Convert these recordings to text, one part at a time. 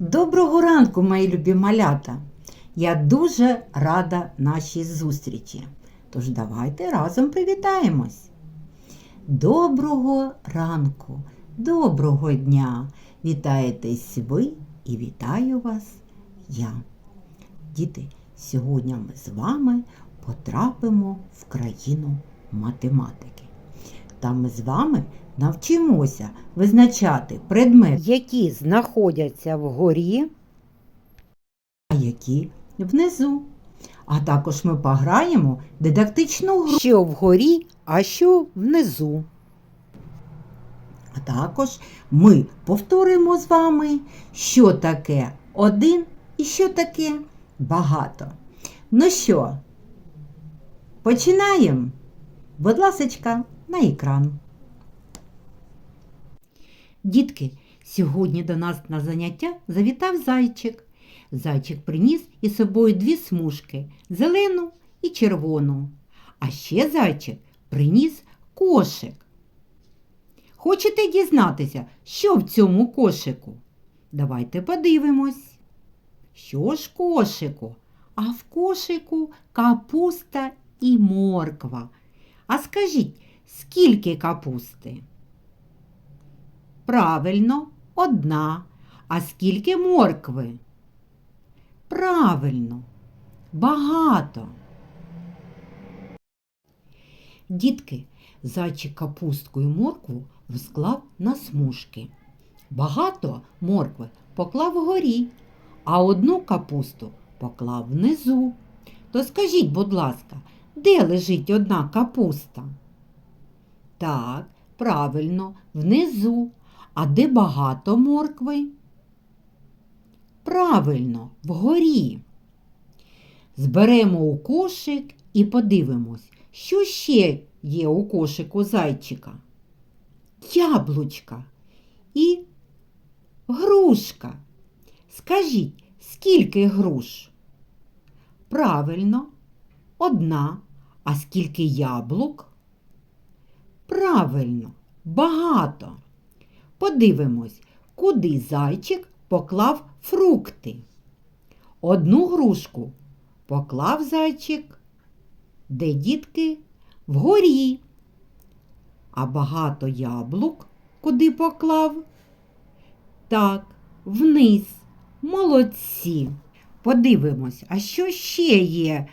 Доброго ранку, мої любі малята! Я дуже рада нашій зустрічі. Тож давайте разом привітаємось. Доброго ранку, доброго дня! Вітаєтесь ви і вітаю вас я. Діти, сьогодні ми з вами потрапимо в країну математики. Та ми з вами навчимося визначати предмети, які знаходяться вгорі, а які внизу. А також ми пограємо дидактичну гру. що вгорі, а що внизу. А також ми повторимо з вами, що таке один і що таке багато. Ну що, починаємо? Будь ласочка, на екран. Дітки, сьогодні до нас на заняття завітав зайчик. Зайчик приніс із собою дві смужки зелену і червону. А ще зайчик приніс кошик. Хочете дізнатися, що в цьому кошику? Давайте подивимось. Що ж кошику? А в кошику капуста і морква. А скажіть, скільки капусти? Правильно, одна. А скільки моркви? Правильно, багато. Дітки, зайчик капустку і моркву склав на смужки. Багато моркви поклав вгорі, а одну капусту поклав внизу. То скажіть, будь ласка, де лежить одна капуста? Так, правильно, внизу. А де багато моркви? Правильно, вгорі. Зберемо у кошик і подивимось, що ще є у кошику зайчика. Яблучка і грушка. Скажіть, скільки груш? Правильно, одна. А скільки яблук? Правильно, багато. Подивимось, куди зайчик поклав фрукти. Одну грушку поклав зайчик, де дітки вгорі. А багато яблук куди поклав? Так, вниз. Молодці. Подивимось, а що ще є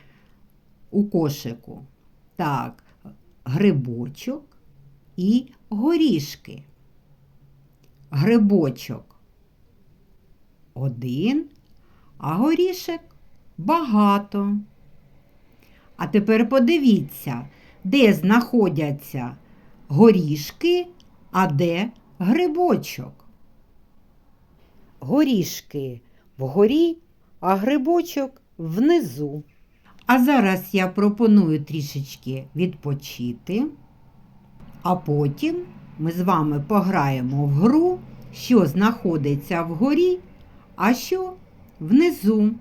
у кошику? Так, грибочок і горішки. Грибочок один, а горішек багато. А тепер подивіться, де знаходяться горішки, а де грибочок. Горішки вгорі, а грибочок внизу. А зараз я пропоную трішечки відпочити, а потім ми з вами пограємо в гру, що знаходиться вгорі, а що внизу.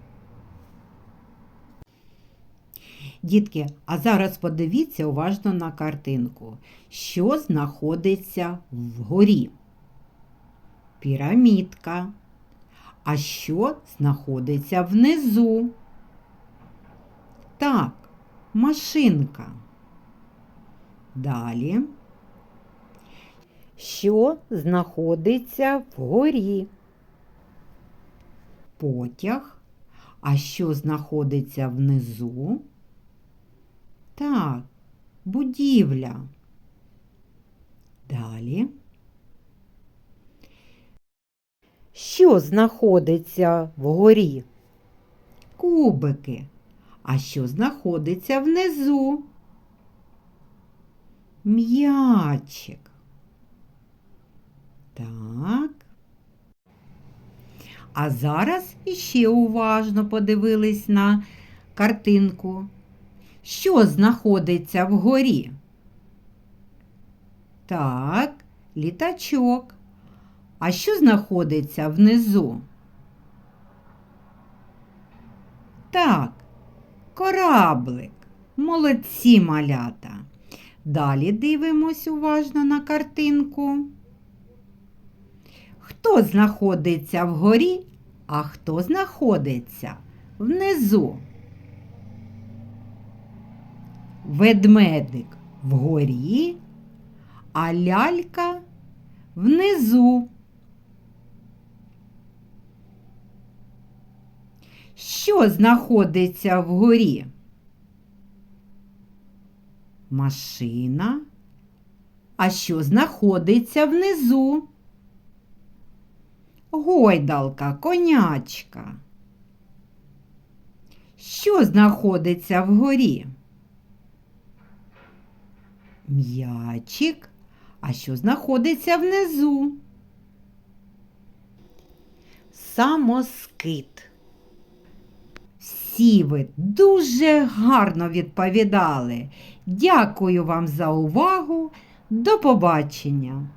Дітки, а зараз подивіться уважно на картинку, що знаходиться вгорі. Пірамідка. А що знаходиться внизу? Так, машинка. Далі. Що знаходиться вгорі? Потяг. А що знаходиться внизу? Так, будівля. Далі. Що знаходиться вгорі? Кубики. А що знаходиться внизу? М'ячик. Так. А зараз іще уважно подивились на картинку. Що знаходиться вгорі? Так, літачок. А що знаходиться внизу? Так, кораблик. Молодці малята. Далі дивимось уважно на картинку. Хто знаходиться вгорі, А хто знаходиться внизу? Ведмедик вгорі, а лялька внизу. Що знаходиться вгорі? Машина. А що знаходиться внизу? Гойдалка, конячка. Що знаходиться вгорі? М'ячик. А що знаходиться внизу? Самоскид. Всі ви дуже гарно відповідали. Дякую вам за увагу. До побачення!